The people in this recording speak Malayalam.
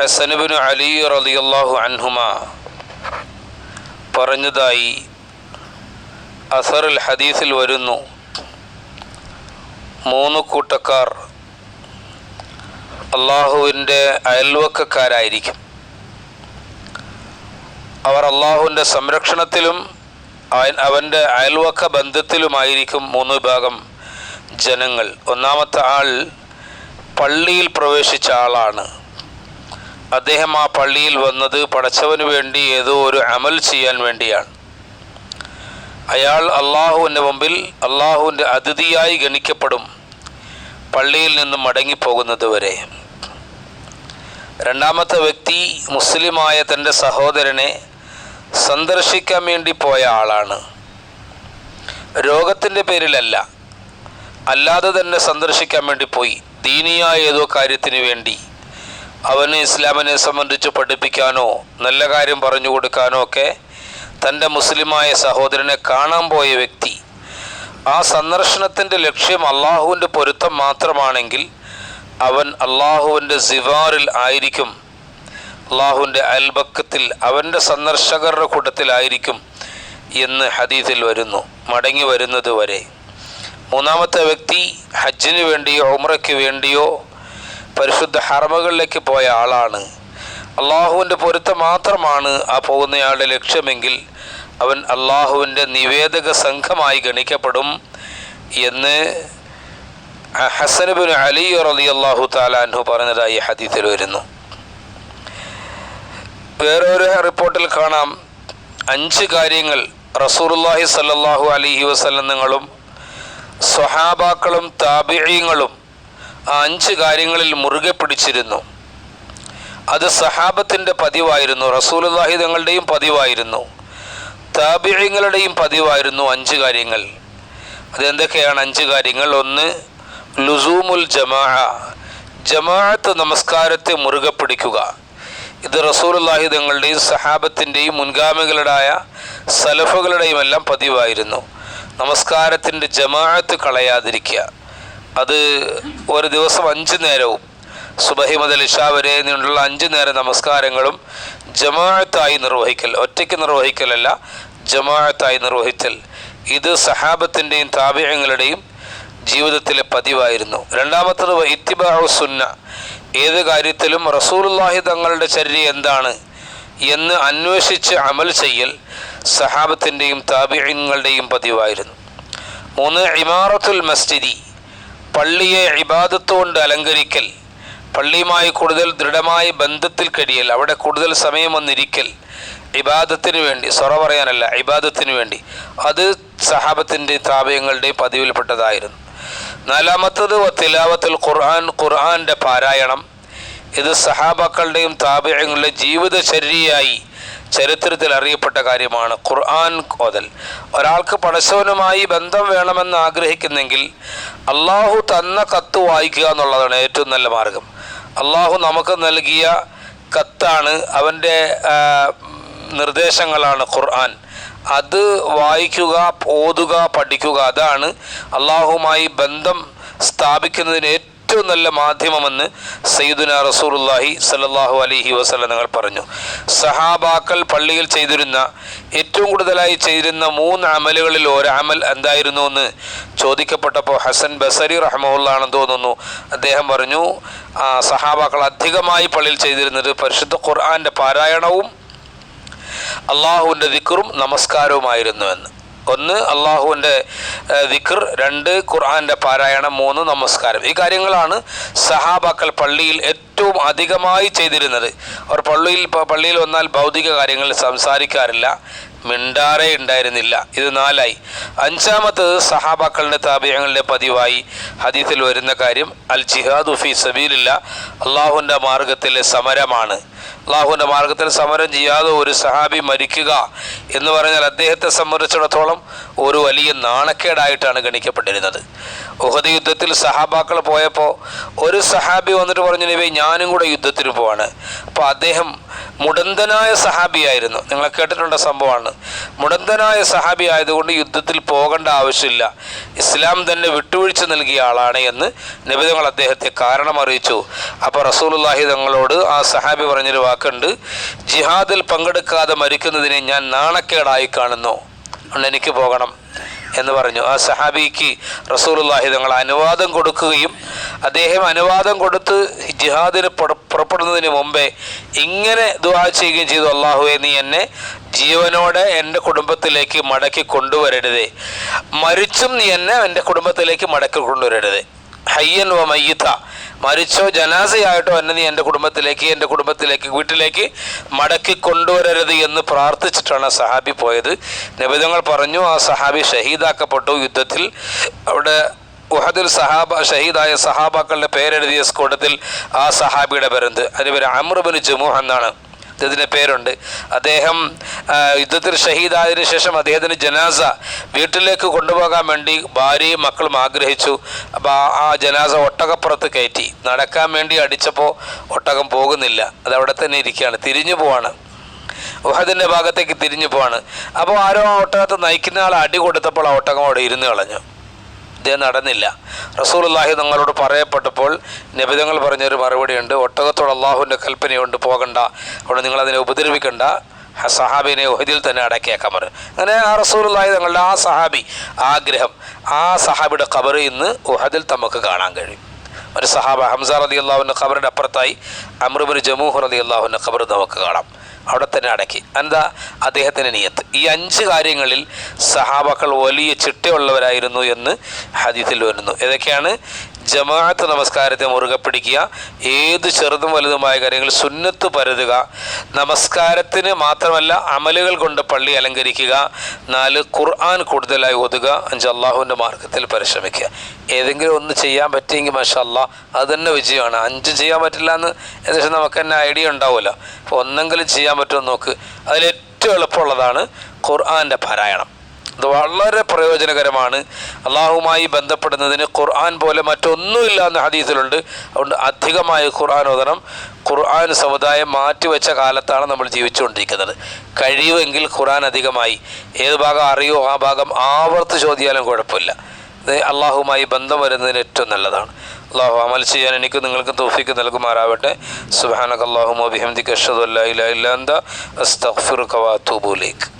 ഹസനുബിന് അലി റളിയല്ലാഹു അൻഹുമ പറഞ്ഞതായി അസറുൽ ഹദീസിൽ വരുന്നു. മൂന്ന് കൂട്ടക്കാർ അള്ളാഹുവിന്റെ അയൽവക്കക്കാരായിരിക്കും. അവർ അള്ളാഹുവിന്റെ സംരക്ഷണത്തിലും അവൻ- അവന്റെ അയൽവക്ക ബന്ധത്തിലുമായിരിക്കും മൂന്ന് വിഭാഗം ജനങ്ങൾ. ഒന്നാമത്തെ ആൾ പള്ളിയിൽ പ്രവേശിച്ച ആളാണ്. അദ്ദേഹം ആ പള്ളിയിൽ വന്നത് പടച്ചവന് വേണ്ടി ഏതോ ഒരു അമൽ ചെയ്യാൻ വേണ്ടിയാണ്. അയാൾ അള്ളാഹുവിന്റെ മുമ്പിൽ അള്ളാഹുവിന്റെ അതിഥിയായി ഗണിക്കപ്പെടും പള്ളിയിൽ നിന്നും മടങ്ങിപ്പോകുന്നത് വരെ. രണ്ടാമത്തെ വ്യക്തി മുസ്ലിമായ തന്റെ സഹോദരനെ സന്ദർശിക്കാൻ വേണ്ടി പോയ ആളാണ്. രോഗത്തിന്റെ പേരിലല്ല അല്ലാതെ തന്നെ സന്ദർശിക്കാൻ വേണ്ടി പോയി. ദീനിയായ ഏതോ കാര്യത്തിന് വേണ്ടി. അവന് ഇസ്ലാമിനെ സംബന്ധിച്ച് പഠിപ്പിക്കാനോ നല്ല കാര്യം പറഞ്ഞു കൊടുക്കാനോ ഒക്കെ തന്റെ മുസ്ലിമായ സഹോദരനെ കാണാൻ പോയ വ്യക്തി. ആ സന്ദർശനത്തിന്റെ ലക്ഷ്യം അള്ളാഹുവിന്റെ പൊരുത്തം മാത്രമാണെങ്കിൽ അവൻ അള്ളാഹുവിന്റെ സിവാറിൽ ആയിരിക്കും. അള്ളാഹുവിന്റെ അൽബക്കത്തിൽ അവന്റെ സന്ദർശകരുടെ കൂട്ടത്തിലായിരിക്കും എന്ന് ഹദീസിൽ വരുന്നു മടങ്ങി വരുന്നത് വരെ. മൂന്നാമത്തെ വ്യക്തി ഹജ്ജിന് വേണ്ടിയോ ഉമ്രയ്ക്ക് വേണ്ടിയോ പരിശുദ്ധ ഹറമകളിലേക്ക് പോയ ആളാണ്. അള്ളാഹുവിന്റെ പൊരുത്തം മാത്രമാണ് ആ പോകുന്നയാളുടെ ലക്ഷ്യമെങ്കിൽ അവൻ അള്ളാഹുവിന്റെ നിവേദക സംഘമായി ഗണിക്കപ്പെടും എന്ന് ഹസനബിൻ അലി റലി അള്ളാഹു താലാൻഹു പറഞ്ഞതായി ഹദീത്തിൽ വരുന്നു. വേറൊരു റിപ്പോർട്ടിൽ കാണാം. അഞ്ച് കാര്യങ്ങൾ റസൂലുള്ളാഹി സല്ലാഹു അലൈഹി വസല്ലങ്ങളും സ്വഹാബാക്കളും താബിഴീങ്ങളും അഞ്ച് കാര്യങ്ങളിൽ മുറുകെ പിടിച്ചിരുന്നു. അത് സഹാബത്തിന്റെ പതിവായിരുന്നു റസൂലുള്ളാഹി തങ്ങളുടെയും പതിവായിരുന്നു താബിഴങ്ങളുടെയും പതിവായിരുന്നു അഞ്ച് കാര്യങ്ങൾ. അതെന്തൊക്കെയാണ് അഞ്ച് കാര്യങ്ങൾ? ഒന്ന് ലുസൂമുൽ ജമാ ജമാഅത്ത് നമസ്കാരത്തെ മുറുകെ പിടിക്കുക. ഇത് റസൂലുള്ളാഹി തങ്ങളുടെയും സഹാബത്തിന്റെയും മുൻഗാമികളുടായ സലഫുകളുടെയും എല്ലാം പതിവായിരുന്നു. നമസ്കാരത്തിന്റെ ജമാഅത്ത് കളയാതിരിക്കുക. അത് ഒരു ദിവസം അഞ്ച് നേരവും സുബഹി മുതൽ ഇഷ വരെ നിന്നുള്ള അഞ്ച് നേര നമസ്കാരങ്ങളും ജമാഅത്തായി നിർവഹിക്കൽ ഒറ്റയ്ക്ക് നിർവഹിക്കലല്ല ജമാഅത്തായി നിർവഹിക്കൽ ഇത് സഹാബത്തിന്റെയും താപ്യങ്ങളുടെയും ജീവിതത്തിലെ പതിവായിരുന്നു. രണ്ടാമത്തത് ഇത്തിബാഹു സുന്ന ഏത് കാര്യത്തിലും റസൂലുള്ളാഹി തങ്ങളുടെ ചര്യ എന്താണ് എന്ന് അന്വേഷിച്ച് അമൽ ചെയ്യൽ സഹാബത്തിന്റെയും താപിയങ്ങളുടെയും പതിവായിരുന്നു. മൂന്ന് ഇമാറത്തുൽ മസ്ജിദി പള്ളിയെ ഇബാദത്ത് കൊണ്ട് അലങ്കരിക്കൽ പള്ളിയുമായി കൂടുതൽ ദൃഢമായ ബന്ധത്തിൽ കഴിയൽ അവിടെ കൂടുതൽ സമയം വന്നിരിക്കൽ ഇബാദത്തിന് വേണ്ടി സൊറ പറയാനല്ല ഇബാദത്തിന് വേണ്ടി. അത് സഹാബത്തിന്റെ താപയങ്ങളുടെയും പതിവിൽപ്പെട്ടതായിരുന്നു. നാലാമത്തത് തിലാവത്തിൽ ഖുർആൻ ഖുർആന്റെ പാരായണം. ഇത് സഹാബാക്കളുടെയും താപയങ്ങളുടെ ജീവിതചര്യയായി ചരിത്രത്തിൽ അറിയപ്പെട്ട കാര്യമാണ് ഖുർആൻ ഓതൽ. ഒരാൾക്ക് പടശവനുമായി ബന്ധം വേണമെന്ന് ആഗ്രഹിക്കുന്നെങ്കിൽ അള്ളാഹു തന്ന കത്ത് വായിക്കുക എന്നുള്ളതാണ് ഏറ്റവും നല്ല മാർഗം. അള്ളാഹു നമുക്ക് നൽകിയ കത്താണ് അവന്റെ നിർദ്ദേശങ്ങളാണ് ഖുർആൻ. അത് വായിക്കുക ഓതുക പഠിക്കുക അതാണ് അള്ളാഹുമായി ബന്ധം സ്ഥാപിക്കുന്നതിന് ഏറ്റവും നല്ല മാധ്യമമെന്ന് സയ്യിദുന റസൂലുള്ളാഹി സല്ലാഹു അലഹി വസല്ലം നിങ്ങൾ പറഞ്ഞു. സഹാബാക്കൾ പള്ളിയിൽ ചെയ്തിരുന്ന ഏറ്റവും കൂടുതലായി ചെയ്തിരുന്ന മൂന്ന് അമലുകളിൽ ഒരമൽ എന്തായിരുന്നു എന്ന് ചോദിക്കപ്പെട്ടപ്പോൾ ഹസൻ ബസരി റഹ്മുള്ളാണെന്ന് തോന്നുന്നു. അദ്ദേഹം പറഞ്ഞു സഹാബാക്കൾ അധികമായി പള്ളിയിൽ ചെയ്തിരുന്നത് പരിശുദ്ധ ഖുർആന്റെ പാരായണവും അള്ളാഹുവിന്റെ ദിക്കറും നമസ്കാരവുമായിരുന്നു എന്ന് ഒന്ന് അള്ളാഹുവിന്റെ ദിക്കർ രണ്ട് ഖുർആാന്റെ പാരായണം മൂന്ന് നമസ്കാരം. ഈ കാര്യങ്ങളാണ് സഹാബാക്കൾ പള്ളിയിൽ ഏറ്റവും അധികമായി ചെയ്തിരുന്നത്. അവർ പള്ളിയിൽ പള്ളിയിൽ വന്നാൽ ഭൗതിക കാര്യങ്ങൾ സംസാരിക്കാറില്ല. മിണ്ടാറേ ഉണ്ടായിരുന്നില്ല. ഇത് നാലായി. അഞ്ചാമത്തത് സഹാബാക്കളുടെ താപയങ്ങളുടെ പതിവായി ഹദീസിൽ വരുന്ന കാര്യം അൽ ജിഹാദ് ഫി സബീലില്ല അള്ളാഹുവിന്റെ മാർഗത്തിലെ സമരമാണ്. അള്ളാഹുവിന്റെ മാർഗത്തിൽ സമരം ചെയ്യാതെ ഒരു സഹാബി മരിക്കുക എന്ന് പറഞ്ഞാൽ അദ്ദേഹത്തെ സംബന്ധിച്ചിടത്തോളം ഒരു വലിയ നാണക്കേടായിട്ടാണ് ഗണിക്കപ്പെട്ടിരുന്നത്. ഉഹദ് യുദ്ധത്തിൽ സഹാബാക്കൾ പോയപ്പോൾ ഒരു സഹാബി വന്നിട്ട് പറഞ്ഞു നബി ഞാനും കൂടെ യുദ്ധത്തിന് പോവാണ്. അപ്പോൾ അദ്ദേഹം മുടന്തനായ സഹാബിയായിരുന്നു. നിങ്ങൾ കേട്ടിട്ടുള്ള സംഭവമാണ്. മുടന്തനായ സഹാബി ആയതുകൊണ്ട് യുദ്ധത്തിൽ പോകേണ്ട ആവശ്യമില്ല. ഇസ്ലാം തന്നെ വിട്ടുവീഴ്ച നൽകിയ ആളാണ് എന്ന് നബിതങ്ങൾ അദ്ദേഹത്തെ കാരണം അറിയിച്ചു അപ്പോൾ റസൂലുള്ളാഹി തങ്ങളോട് ആ സഹാബി പറഞ്ഞൊരു വാക്കുണ്ട്. ജിഹാദിൽ പങ്കെടുക്കാതെ മരിക്കുന്നതിനെ ഞാൻ നാണക്കേടായി കാണുന്നു. അതുകൊണ്ട് എനിക്ക് പോകണം. എന്ന് പറഞ്ഞു. ആ സഹാബിക്ക് റസൂലുള്ളാഹി തങ്ങൾ അനുവാദം കൊടുക്കുകയും അദ്ദേഹം അനുവാദം കൊടുത്ത് ജിഹാദിന് പുറ- പുറപ്പെടുന്നതിന് മുമ്പേ ഇങ്ങനെ ദുആ ചെയ്യുകയും ചെയ്തു. അള്ളാഹുവെ നീ എന്നെ ജീവനോടെ എന്റെ കുടുംബത്തിലേക്ക് മടക്കി കൊണ്ടുവരരുതേ. മരിച്ചും നീ എന്നെ എന്റെ കുടുംബത്തിലേക്ക് മടക്കി കൊണ്ടുവരരുതേ. ഹയ്യൻ വ മയ്യിത്ത മരിച്ചോ ജനാസയായിട്ടോ എന്നെ നീ എന്റെ കുടുംബത്തിലേക്ക് എന്റെ കുടുംബത്തിലേക്ക് വീട്ടിലേക്ക് മടക്കി കൊണ്ടുവരരുത് എന്ന് പ്രാർത്ഥിച്ചിട്ടാണ് സഹാബി പോയത്. നബിതങ്ങൾ പറഞ്ഞു ആ സഹാബി ഷഹീദാക്കപ്പെട്ടു യുദ്ധത്തിൽ. അവിടെ ഉഹദിൽ സഹാബ ഷഹീദായ സഹാബാക്കളുടെ പേരെഴുതിയ സ്കൂട്ടത്തിൽ ആ സഹാബിയുടെ പേരുണ്ട് അതിന് പേര് അമ്രബിൻ ജമുഹ എന്നാണ്. ഇതിന്റെ പേരുണ്ട്. അദ്ദേഹം യുദ്ധത്തിൽ ഷഹീദായതിനു ശേഷം അദ്ദേഹത്തിന് ജനാസ വീട്ടിലേക്ക് കൊണ്ടുപോകാൻ വേണ്ടി ഭാര്യയും മക്കളും ആഗ്രഹിച്ചു. അപ്പോൾ ആ ജനാസ ഒട്ടകപ്പുറത്ത് കയറ്റി. നടക്കാൻ വേണ്ടി അടിച്ചപ്പോൾ ഒട്ടകം പോകുന്നില്ല. അത് അവിടെ തന്നെ ഇരിക്കുകയാണ്. തിരിഞ്ഞു പോവാണ്. ഉഹദിന്റെ ഭാഗത്തേക്ക് തിരിഞ്ഞു പോവാണ്. അപ്പോൾ ആരോ ആ ഒട്ടകത്തെ നയിക്കുന്ന ആൾ അടി കൊടുത്തപ്പോൾ ആ ഒട്ടകം അവിടെ ഇരുന്ന് കളഞ്ഞു. ഇദ്ദേഹം നടന്നില്ല. റസൂൽ അള്ളാഹി തങ്ങളോട് പറയപ്പെട്ടപ്പോൾ നബിതങ്ങൾ പറഞ്ഞൊരു മറുപടിയുണ്ട്. ഒട്ടകത്തോട് അള്ളാഹുവിന്റെ കൽപ്പനയുണ്ട് പോകണ്ട. അവിടെ നിങ്ങളതിനെ ഉപദ്രവിക്കണ്ട. സഹാബിനെ ഒഹദിൽ തന്നെ അടക്കിയേക്കാൻ പറയും അങ്ങനെ ആ റസൂലുള്ളാഹി തങ്ങളുടെ ആ സഹാബി ആഗ്രഹം ആ സഹാബിയുടെ കബർ ഇന്ന് ഉഹദിൽ നമുക്ക് കാണാൻ കഴിയും. ഒരു സഹാബ ഹംസ റതി അള്ളാഹുവിന്റെ ഖബറിന്റെ അപ്പുറത്തായി അമ്രുബിൻ ജമൂഹ് റതി അള്ളാഹുവിന്റെ ഖബർ നമുക്ക് കാണാം. അവിടെ തന്നെ അടക്കി. എന്താ? അദ്ദേഹത്തിന്റെ നിയത്ത്. ഈ അഞ്ച് കാര്യങ്ങളിൽ സഹാബാക്കൾ വലിയ ചിട്ടയുള്ളവരായിരുന്നു എന്ന് ഹദീത്തിൽ വരുന്നു. ഏതൊക്കെയാണ്? ജമാഅത്ത് നമസ്കാരത്തെ മുറുകെ പിടിക്കുക. ഏത് ചെറുതും വലുതുമായ കാര്യങ്ങൾ സുന്നത്ത് പരതുക. നമസ്കാരത്തിന് മാത്രമല്ല അമലുകൾ കൊണ്ട് പള്ളി അലങ്കരിക്കുക. നാല് ഖുർആൻ കൂടുതലായി ഒതുക അഞ്ച് അള്ളാഹുവിന്റെ മാർഗത്തിൽ പരിശ്രമിക്കുക. ഏതെങ്കിലും ഒന്ന് ചെയ്യാൻ പറ്റിയെങ്കിൽ മാഷാ അല്ലാ അത് തന്നെ വിജയമാണ്. അഞ്ച് ചെയ്യാൻ പറ്റില്ല എന്ന് ഏകദേശം നമുക്ക് തന്നെ ഐഡിയ ഉണ്ടാവുമല്ലോ. അപ്പോൾ ഒന്നെങ്കിലും ചെയ്യാൻ പറ്റുമോ നോക്ക്. അതിൽ ഏറ്റവും എളുപ്പമുള്ളതാണ് ഖുർആന്റെ പാരായണം. ഇത് വളരെ പ്രയോജനകരമാണ്. അള്ളാഹുമായി ബന്ധപ്പെടുന്നതിന് ഖുർആൻ പോലെ മറ്റൊന്നുമില്ല എന്ന ഹദീസിലുണ്ട്. അതുകൊണ്ട് അധികമായി ഖുർആൻ ഓതണം. ഖുർആൻ സമുദായം മാറ്റിവെച്ച കാലത്താണ് നമ്മൾ ജീവിച്ചുകൊണ്ടിരിക്കുന്നത്. കഴിയുമെങ്കിൽ ഖുർആൻ അധികമായി. ഏത് ഭാഗം അറിയോ ആ ഭാഗം ആവർത്തി ചോദിയാലും കുഴപ്പമില്ല. ഇത് അള്ളാഹുമായി ബന്ധം വരുന്നതിന് ഏറ്റവും നല്ലതാണ്. അള്ളാഹു അമൽ ചെയ്യാൻ എനിക്ക് നിങ്ങൾക്ക് തോഫിക്ക് നൽകുമാറാവട്ടെ. സുബാനക് അള്ളാഹു അബിഹംദിക്ക് അഷദ് അല്ലാ ഇലാ ഇല്ലാ അന്ത. അസ്തഗ്ഫിറുക വഅതൂബു ഇലൈക്.